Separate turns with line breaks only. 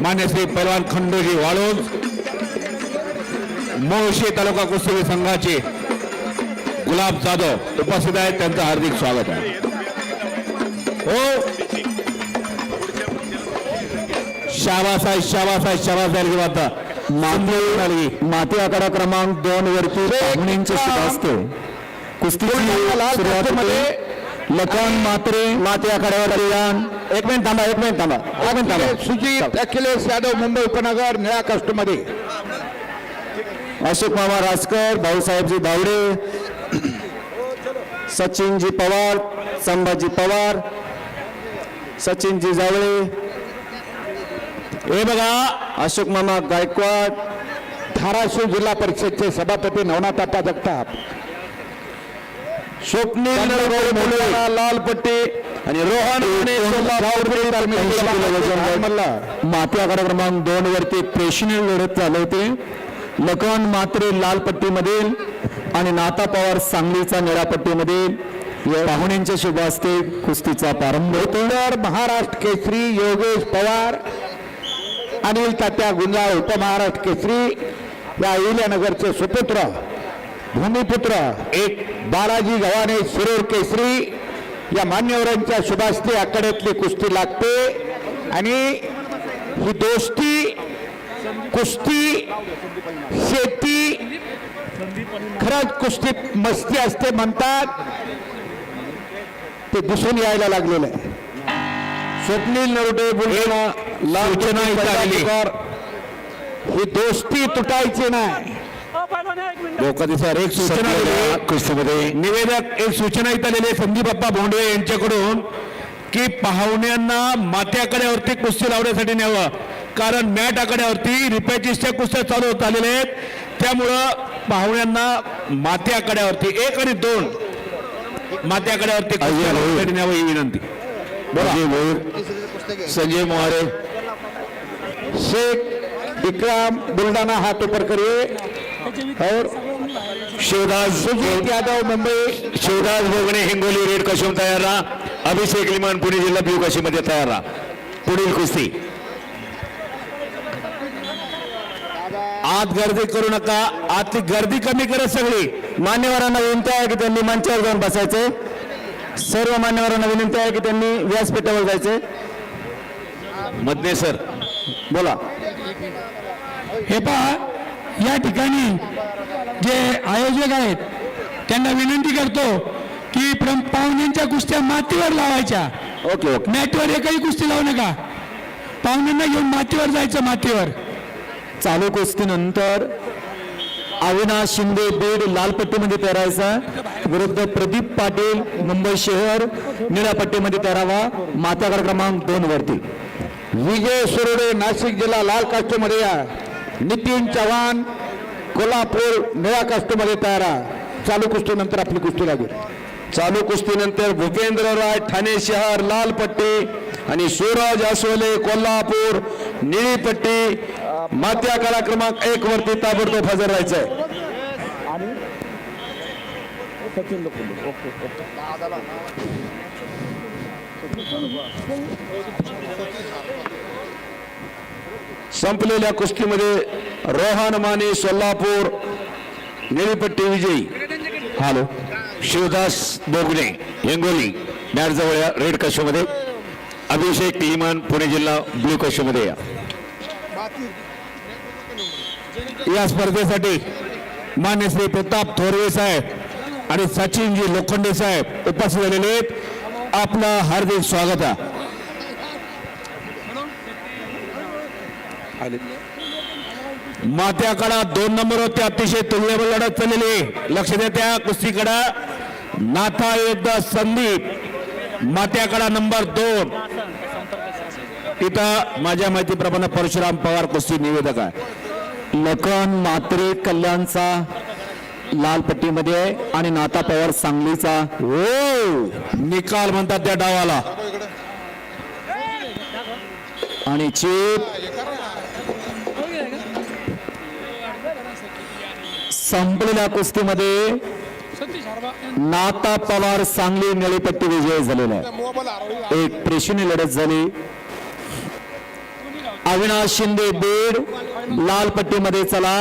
मान्य श्री पैलवान खंडोजी वाळूज मोळशी तालुका कुस्ती संघाचे गुलाब जाधव उपस्थित आहेत. त्यांचं हार्दिक स्वागत आहे. हो. शाबास आहे शाबास आहे शाबास आहे आता माती
माती आकडा क्रमांक दोन वरती पाहुण्यांचे असते. कुस्तीची सुरुवात होते. लखन मात्रे माती आखाड्यावर कल्याण एक मिनिट थांबा एक मिनिट थांबा एक मिनिट थांबा.
सुजित अखिलेश यादव मुंबई उपनगर निळा कष्टमध्ये
अशोक मामा राजकर भाऊसाहेबजी धावडे सचिनजी पवार संभाजी पवार सचिनजी जावळे.
हे बघा
अशोक मामा गायकवाड.
धाराशिव जिल्हा परिषदचे सभापती नवनाथ आप्पा जगताप.
स्वप्नील लाल पट्टी आणि रोहन माने, सोलापूर,
मल्ला
माती आकडा क्रमांक दोन वरती प्रेक्षणीय लढत चालू होते. लखन मात्रे लाल पट्टीमधील आणि नाता पवार सांगलीचा निळ्या पट्टीमधील. या पाहुण्यांच्या शुभ हस्ते कुस्तीचा प्रारंभ होतो.
महाराष्ट्र केसरी योगेश पवार अनिल तात्या गुंजाळ उपमहाराष्ट्र केसरी या इल्यानगरचे सुपुत्र भूमिपुत्र एक बालाजी गव्हाणे शिरूर केसरी या मान्यवरांच्या शुभास्ती आकड्यातली कुस्ती लागते. आणि ही दोस्ती कुस्ती शेती खरंच कुस्तीत मस्ती असते म्हणतात. ते दिसून यायला लागलेलं आहे.
स्वप्नील नरोटे बुलढाणा
ही दोस्ती तुटायची नाही.
लोकांची सर एक सूचना
कुस्तीमध्ये.
निवेदक एक सूचना इथं आलेली संदीप बाप्पा भोंडवे यांच्याकडून की पाहुण्यांना माथ्याकड्यावरती कुस्ती लावण्यासाठी न्यावं. कारण मॅट आकड्यावरती रिपॅचिसच्या कुस्त्या चालू होत आलेल्या आहेत. त्यामुळं पाहुण्यांना माथ्या आकड्यावरती एक आणि दोन माथ्या आकड्यावरती न्यावं ही विनंती.
संजय मोहारे.
शेख इकराम बुलढाणा हाथ ऊपर करिए और
शिवदास
सुजीत यादव मुंबई।
शिवदास बोगणे हिंगोली रेड कशम तयार राहा। अभिषेक लिमान पुणे जिल्हा ब्ल्यू मध्ये तयार राहा। पुढील कुस्ती। आत गर्दी करू नका आतली गर्दी कमी करत सगळी.
मान्यवरांना विनंती आहे की त्यांनी मंचावर जाऊन बसायचे. सर्व मान्यवरांना विनंती आहे की त्यांनी व्यासपीठावर जायचे.
मधने सर.
बोला.
हे पहा या ठिकाणी जे आयोजक आहेत त्यांना विनंती करतो की प्रम पाहुण्यांच्या कुस्त्या मातीवर लावायच्या.
Okay okay.
मॅटवर एकही कुस्ती लावू नका. पाहुण्यांना घेऊन मातीवर जायचं मातीवर.
चालू कुस्तीनंतर अविनाश शिंदे बीड लाल पट्टीमध्ये तयारायचा विरुद्ध प्रदीप पाटील मुंबई शहर निळ्या पट्टीमध्ये तयारावा मातागड क्रमांक दोन वरती.
विजय सुरोडे नाशिक जिल्हा लाल कास्टमध्ये या. नितीन चव्हाण कोल्हापूर निळ्या कास्टमध्ये तयार आहे. चालू कुस्तीनंतर आपली कुस्ती लागेल.
चालू कुस्तीनंतर भूपेंद्र राय ठाणे शहर लाल पट्टी आणि सूरज आसोले कोल्हापूर निळी पट्टी. मात्या कला क्रमांक एक वरती ताबडतोब हजर राहायचंय. संपलेल्या कुस्तीमध्ये रोहन माने सोलापूर निळीपट्टी विजयी. हॅलो. शिवदास बोगणे हिंगोली मॅटजवळ या रेड कशोमध्ये अभिषेक लिमान पुणे जिल्हा ब्ल्यू कशोमध्ये या. या स्पर्धेसाठी मान्य श्री प्रताप थोरवे साहेब आणि सचिनजी लोखंडे साहेब उपस्थित झालेले आहेत. आपलं हार्दिक स्वागत आहे. मात्याकडा दोन नंबर होते अतिशय तुल्यबल लढत चाललेली आहे. लक्ष द्या त्या कुस्तीकडा. नाथा योद्धा संदीप मात्याकडा नंबर दोन. तिथं माझ्या माहितीप्रमाणे परशुराम पवार कुस्ती निवेदक आहे.
लखन मात्रे कल्याणचा लाल पट्टीमध्ये आहे आणि नाता पवार सांगलीचा.
हो! निकाल म्हणतात त्या डावाला.
आणि चीप. संपलेल्या कुस्तीमध्ये नाता पवार सांगली निळीपट्टी विजय झालेला आहे. एक प्रेषणी लढत झाली. अविनाश शिंदे बीड लाल पट्टीमध्ये चला